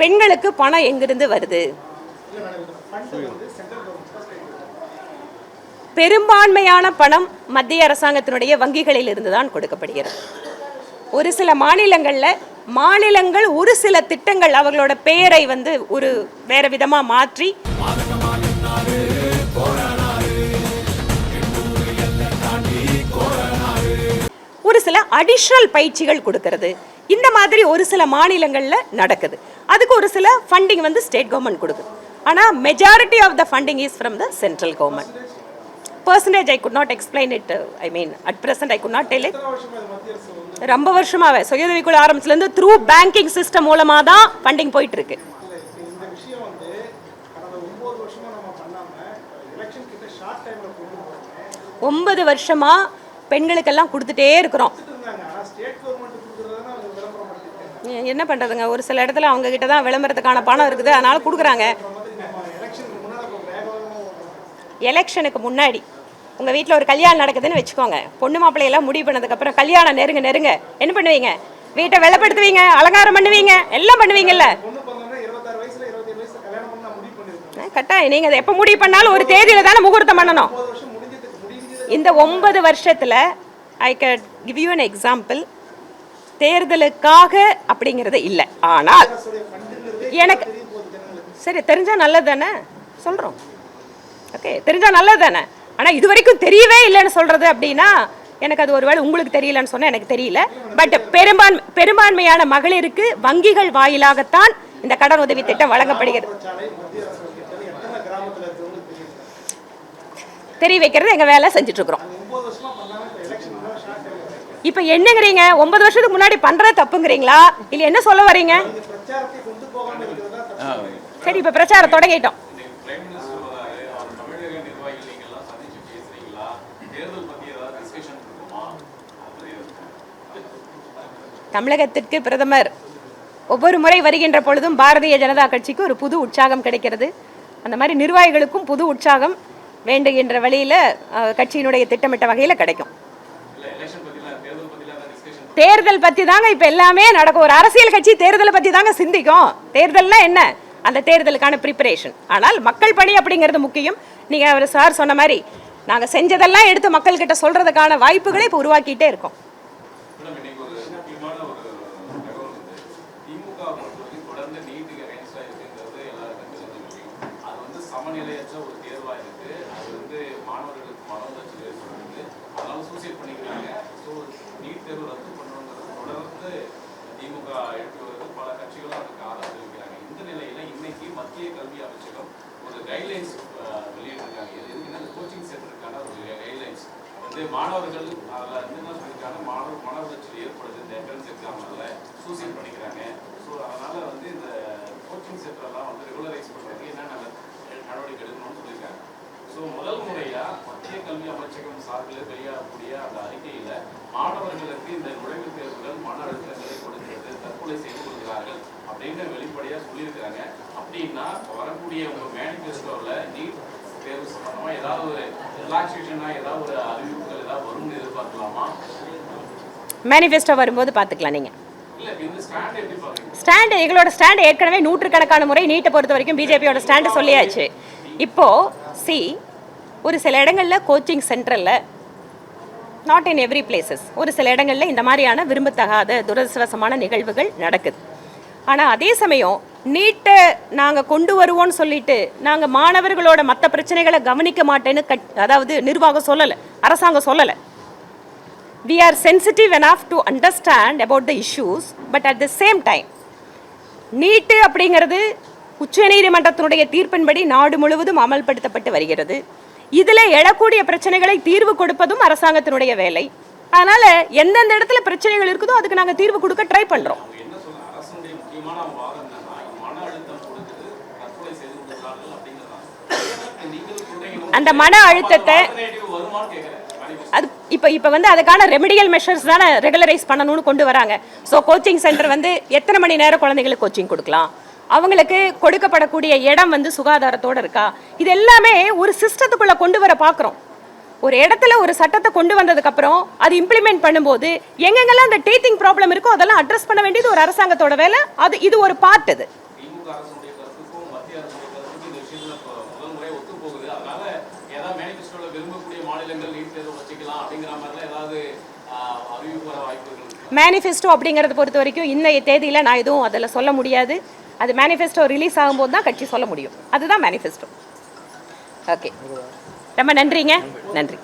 பெண்களுக்கு பணம் எங்கிருந்து வருது? பெரும்பான்மையான பணம் மத்திய அரசாங்கத்தினுடைய வங்கிகளில் இருந்து தான் கொடுக்கப்படுகிறது. ஒரு சில மாநிலங்களில் மாநிலங்கள் ஒரு சில திட்டங்கள் அவர்களோட பெயரை வந்து ஒரு வேற விதமாக மாற்றி ஒரு சில அடிஷ்னல் பயிற்சிகள் கொடுக்கறது. இந்த மாதிரி ஒரு சில மாநிலங்களில் நடக்குது. அதுக்கு ஒரு சில ஃபண்டிங் வந்து ஸ்டேட் கவர்மெண்ட் கொடுக்குது. ஆனால் majority of the funding is from the central government percentage I could not explain it I mean at present I could not tell it ரொம்ப வருஷமாவே. சுயதவிக்குழு ஆரம்பிச்சிலேருந்து த்ரூ பேங்கிங் சிஸ்டம் மூலமாக தான் ஃபண்டிங் போயிட்டுருக்கு. ஒன்பது வருஷமாக பெண்களுக்கெல்லாம் கொடுத்துட்டே இருக்கிறோம். என்ன பண்ணுறதுங்க ஒரு சில இடத்துல அவங்க கிட்ட தான் விளம்பரத்துக்கான பணம் இருக்குது அதனால கொடுக்குறாங்க. எலெக்ஷனுக்கு முன்னாடி உங்கள் வீட்டில் ஒரு கல்யாணம் நடக்குதுன்னு வச்சுக்கோங்க. பொண்ணு மாப்பிள்ளையெல்லாம் முடிவு பண்ணதுக்கப்புறம் கல்யாணம் நெருங்க நெருங்க. என்ன பண்ணுவீங்க? வீட்டை வெள்ளப்படுத்துவீங்க அலங்காரம் பண்ணுவீங்க எல்லாம் பண்ணுவீங்கல்ல. கட்டாயம். நீங்கள் அதை எப்போ முடிவு பண்ணாலும் ஒரு தேதியில் தானே முகூர்த்தம் பண்ணணும். இந்த ஒன்பது வருஷத்தில் I can't give you an example தேர்தலுக்காக அப்படிங்கிறது இல்லை. ஆனால் எனக்கு சரி தெரிஞ்சால் நல்லது தானே சொல்கிறோம் ஓகே தெரிஞ்சால் நல்லது தானே ஆனால் இது வரைக்கும் தெரியவே இல்லைன்னு சொல்கிறது அப்படின்னா எனக்கு அது ஒருவேளை உங்களுக்கு தெரியலன்னு சொன்னால் எனக்கு தெரியல. பட் பெரும்பான்மை பெரும்பான்மையான மகளிருக்கு வங்கிகள் வாயிலாகத்தான் இந்த கடன் உதவி திட்டம் வழங்கப்படுகிறது. தெரிய வைக்கிறது எங்கள் வேலை செஞ்சுட்டு இருக்கிறோம் ஒன்பது வருஷமா பண்ணாம இப்போ எலெக்ஷன் முன்னாடி ஷார்ட் டைம் இப்ப என்னங்கிறீங்க? ஒன்பது வருஷத்துக்கு முன்னாடி பண்ற தப்புங்கிறீங்களா? இல்ல என்ன சொல்ல வரீங்க? சரி இப்ப பிரச்சாரம் தொடங்கிட்டோம். தமிழகத்திற்கு பிரதமர் ஒவ்வொரு முறை வருகின்ற பொழுதும் பாரதிய ஜனதா கட்சிக்கு ஒரு புது உற்சாகம் கிடைக்கிறது. அந்த மாதிரி நிர்வாகிகளுக்கும் புது உற்சாகம் வேண்டுகின்ற வழியில கட்சியினுடைய திட்டமிட்ட வகையில கிடைக்கும். தேர்தல் பத்தி தாங்க இப்ப எல்லாமே நடக்கும். ஒரு அரசியல் கட்சி தேர்தலை பத்தி தாங்க சிந்திக்கும். தேர்தல்னா என்ன? அந்த தேர்தலுக்கான ப்ரிப்பரேஷன் ஆனால் மக்கள் பணி அப்படிங்கிறது முக்கியம். நீங்க அவர் சார் சொன்ன மாதிரி நாங்க செஞ்சதெல்லாம் எடுத்து மக்கள்கிட்ட சொல்றதுக்கான வாய்ப்புகளை இப்போ உருவாக்கிட்டே இருக்கோம். சமநிலையற்ற ஒரு தேர்வா இருக்கு. அது வந்து மாணவர்களுக்கு மனம் வச்சு அதனால சூசைட் பண்ணிக்கிறாங்க. ஸோ நீட் தேர்வு ரத்து பண்ணணுங்கிறது தொடர்ந்து திமுக எடுத்து வருது பல கட்சிகளும் அதுக்கு ஆதரவு தெரிவிக்கிறாங்க. இந்த நிலையில இன்னைக்கு மத்திய கல்வி அமைச்சகம் ஒரு கைட்லைன்ஸ் வெளியிட்டிருக்காங்க. இது எதுக்குன்னா கோச்சிங் சென்டருக்கான ஒரு கைட்லைன்ஸ் வந்து மாணவர்கள் அதில் வந்து என்ன சொல்லியிருக்காங்க மாணவர் மன உளைச்சல் ஏற்படுது இந்த என்ட்ரன்ஸ் எக்ஸாம்னால சூசைட் பண்ணிக்கிறாங்க. ஸோ அதனால வந்து இந்த கோச்சிங் சென்டர்லாம் வந்து ரெகுலரைஸ் பண்ணுறதுக்கு என்னென்ன நடவடிக்கை எடுக்கணும்னு சொல்லியிருக்காங்க. ஸோ முதல் முறையா மத்திய கல்வி அமைச்சகம் சார்பில் வெளியாகக்கூடிய அந்த அறிக்கையில மாணவர்களுக்கு இந்த நுழைவுத் தேர்வுகள் மன அழுத்தங்களை கொடுக்கிறது தற்கொலை செய்து கொள்கிறார்கள் அப்படின்னு வெளிப்படையா சொல்லியிருக்கிறாங்க. அப்படின்னா வரக்கூடிய உங்க மேனிஃபெஸ்டோவில் நீட் தேர்வு சம்பந்தமா ஏதாவது ஒரு ரிலாக்ஸேஷனா ஏதாவது ஒரு அறிவிப்புகள் ஏதாவது வரும்னு எதிர்பார்க்கலாமா? மேனிஃபெஸ்டோ வரும்போது பார்த்துக்கலாம் நீங்கள் ஸ்டாண்டு எங்களோட ஸ்டாண்டு ஏற்கனவே நூற்றுக்கணக்கான முறை நீட்டை பொறுத்த வரைக்கும் பிஜேபியோட ஸ்டாண்டு சொல்லியாச்சு. இப்போ சி ஒரு சில இடங்களில் கோச்சிங் சென்டரில் நாட் இன் எவ்ரி பிளேசஸ் ஒரு சில இடங்களில் இந்த மாதிரியான விரும்பத்தகாத துரதிருஷ்டவசமான நிகழ்வுகள் நடக்குது. ஆனால் அதே சமயம் நீட்டை நாங்கள் கொண்டு வருவோம்னு சொல்லிட்டு நாங்கள் மாணவர்களோட மற்ற பிரச்சனைகளை கவனிக்க மாட்டேன்னு கட் அதாவது நிர்வாகம் சொல்லலை அரசாங்கம் சொல்லலை. We are sensitive enough to understand about the issues but at the same time NEET அப்படிங்கிறது உச்சநீதிமன்றத்தினுடைய தீர்ப்பின்படி நாடு முழுவதும் அமல்படுத்தப்பட்டு வருகிறது. இதில் எழக்கூடிய பிரச்சனைகளை தீர்வு கொடுப்பதும் அரசாங்கத்தினுடைய வேலை. அதனால எந்தெந்த இடத்துல பிரச்சனைகள் இருக்குதோ அதுக்கு நாங்கள் தீர்வு கொடுக்க ட்ரை பண்ணுறோம் அந்த மன அழுத்தத்தை அது இப்போ இப்போ வந்து அதுக்கான ரெமிடியல் மெஷர்ஸ் தானே ரெகுலரைஸ் பண்ணணும்னு கொண்டு வராங்க. ஸோ கோச்சிங் சென்டர் வந்து எத்தனை மணி நேரம் குழந்தைங்களுக்கு கோச்சிங் கொடுக்கலாம்? அவங்களுக்கு கொடுக்கப்படக்கூடிய இடம் வந்து சுகாதாரத்தோடு இருக்கா? இது எல்லாமே ஒரு சிஸ்டத்துக்குள்ளே கொண்டு வர பார்க்குறோம். ஒரு இடத்துல ஒரு சட்டத்தை கொண்டு வந்ததுக்கப்புறம் அது இம்ப்ளிமெண்ட் பண்ணும்போது எங்கெங்கெல்லாம் அந்த டீத்திங் ப்ராப்ளம் இருக்கோ அதெல்லாம் அட்ரஸ் பண்ண வேண்டியது ஒரு அரசாங்கத்தோட வேலை. அது இது ஒரு பார்ட் இது. மேனிஃபெஸ்டோ அப்படிங்கிறத பொறுத்த வரைக்கும் இன்னைய தேதியில் நான் எதுவும் அதில் சொல்ல முடியாது. அது மேனிஃபெஸ்டோ ரிலீஸ் ஆகும்போது தான் கட்சி சொல்ல முடியும். அதுதான் மேனிஃபெஸ்டோ ஓகே ரொம்ப நன்றிங்க. நன்றி.